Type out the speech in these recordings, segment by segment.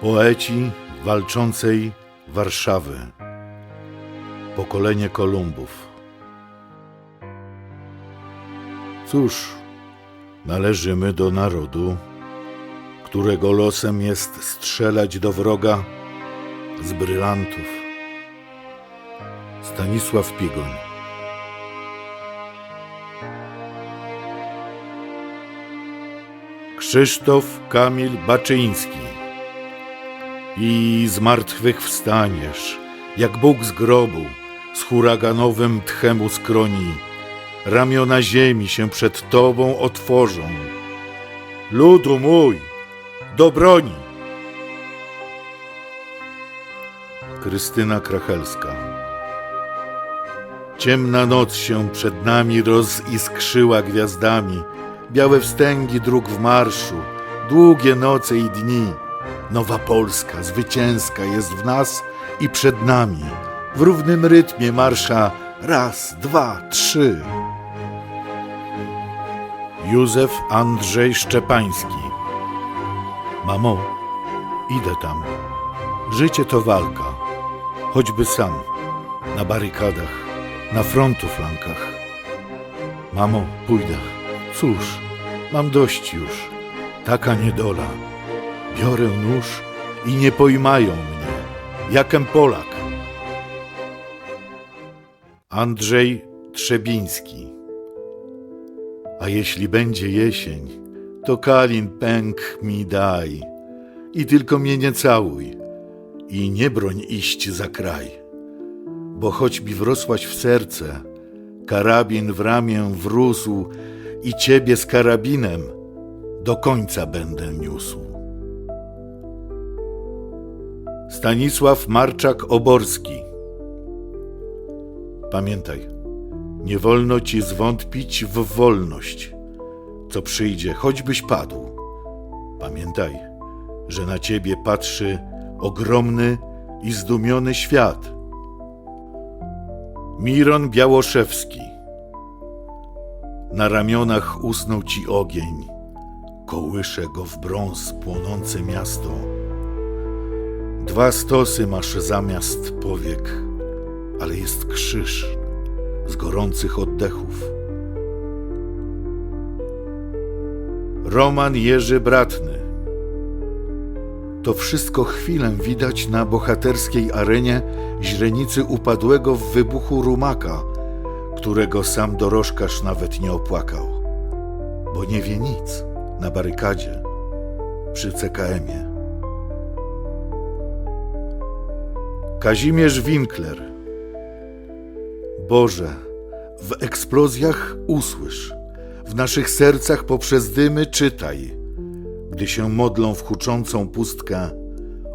Poeci walczącej Warszawy. Pokolenie Kolumbów. Cóż, należymy do narodu, którego losem jest strzelać do wroga z brylantów. Stanisław Pigoń. Krzysztof Kamil Baczyński i z martwych wstaniesz, jak Bóg z grobu, z huraganowym tchem u skroni. Ramiona ziemi się przed Tobą otworzą. Ludu mój, do broni! Krystyna Krachelska Ciemna noc się przed nami roziskrzyła gwiazdami, białe wstęgi dróg w marszu, długie noce i dni. Nowa Polska zwycięska jest w nas i przed nami. W równym rytmie marsza raz, dwa, trzy. Józef Andrzej Szczepański Mamo, idę tam. Życie to walka. Choćby sam, na barykadach, na frontu flankach. Mamo, pójdę. Cóż, mam dość już. Taka niedola. Biorę nóż i nie pojmają mnie. Jakem Polak. Andrzej Trzebiński. A jeśli będzie jesień, to kalin pęk mi daj. I tylko mnie nie całuj. I nie broń iść za kraj. Bo choć mi wrosłaś w serce, karabin w ramię wrósł i ciebie z karabinem do końca będę niósł. Stanisław Marczak-Oborski Pamiętaj, nie wolno ci zwątpić w wolność. Co przyjdzie, choćbyś padł. Pamiętaj, że na ciebie patrzy ogromny i zdumiony świat. Miron Białoszewski Na ramionach usnął ci ogień, kołysze go w brąz płonące miasto. Dwa stosy masz zamiast powiek, ale jest krzyż z gorących oddechów. Roman Jerzy Bratny To wszystko chwilę widać na bohaterskiej arenie źrenicy upadłego w wybuchu rumaka, którego sam dorożkarz nawet nie opłakał, bo nie wie nic na barykadzie przy CKM-ie. Kazimierz Winkler. Boże, w eksplozjach usłysz, w naszych sercach poprzez dymy czytaj, gdy się modlą w huczącą pustkę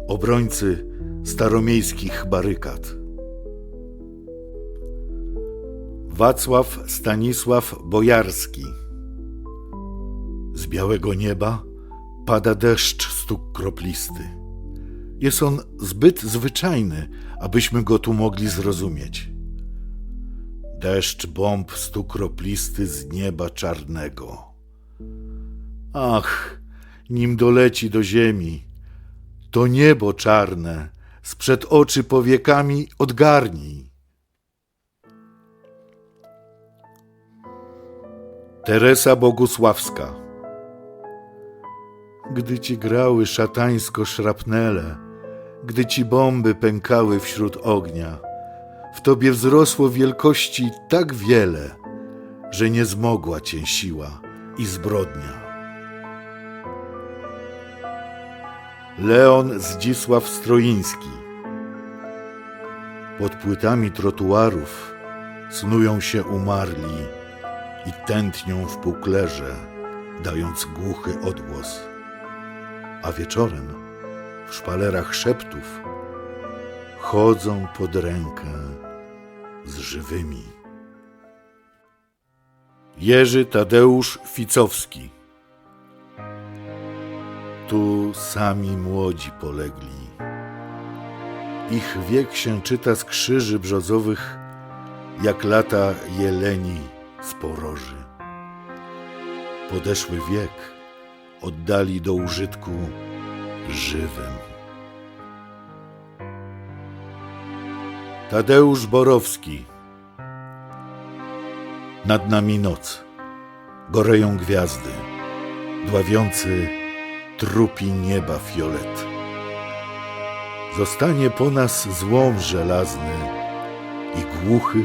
obrońcy staromiejskich barykad. Wacław Stanisław Bojarski. Z białego nieba pada deszcz stuk kroplisty. Jest on zbyt zwyczajny, abyśmy go tu mogli zrozumieć. Deszcz bomb stukroplisty z nieba czarnego. Ach, nim doleci do ziemi, to niebo czarne, sprzed oczy powiekami odgarnij. Teresa Bogusławska Gdy ci grały szatańsko szrapnele, gdy ci bomby pękały wśród ognia, w tobie wzrosło wielkości tak wiele, że nie zmogła cię siła i zbrodnia. Leon Zdzisław Stroiński Pod płytami trotuarów snują się umarli i tętnią w półklerze, dając głuchy odgłos. A wieczorem w szpalerach szeptów chodzą pod rękę z żywymi. Jerzy Tadeusz Ficowski Tu sami młodzi polegli. Ich wiek się czyta z krzyży brzozowych, jak lata jeleni z poroży. Podeszły wiek oddali do użytku żywym. Tadeusz Borowski Nad nami noc, goreją gwiazdy, dławiący trupi nieba fiolet. Zostanie po nas złom żelazny i głuchy,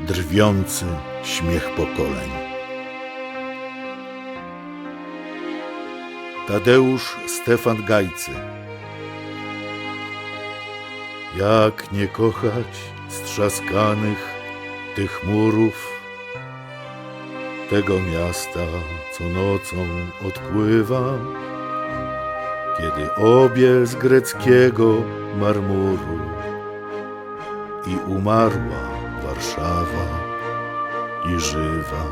drwiący śmiech pokoleń. Tadeusz Stefan Gajcy Jak nie kochać strzaskanych tych murów, tego miasta, co nocą odpływa, kiedy obie z greckiego marmuru i umarła Warszawa i żywa.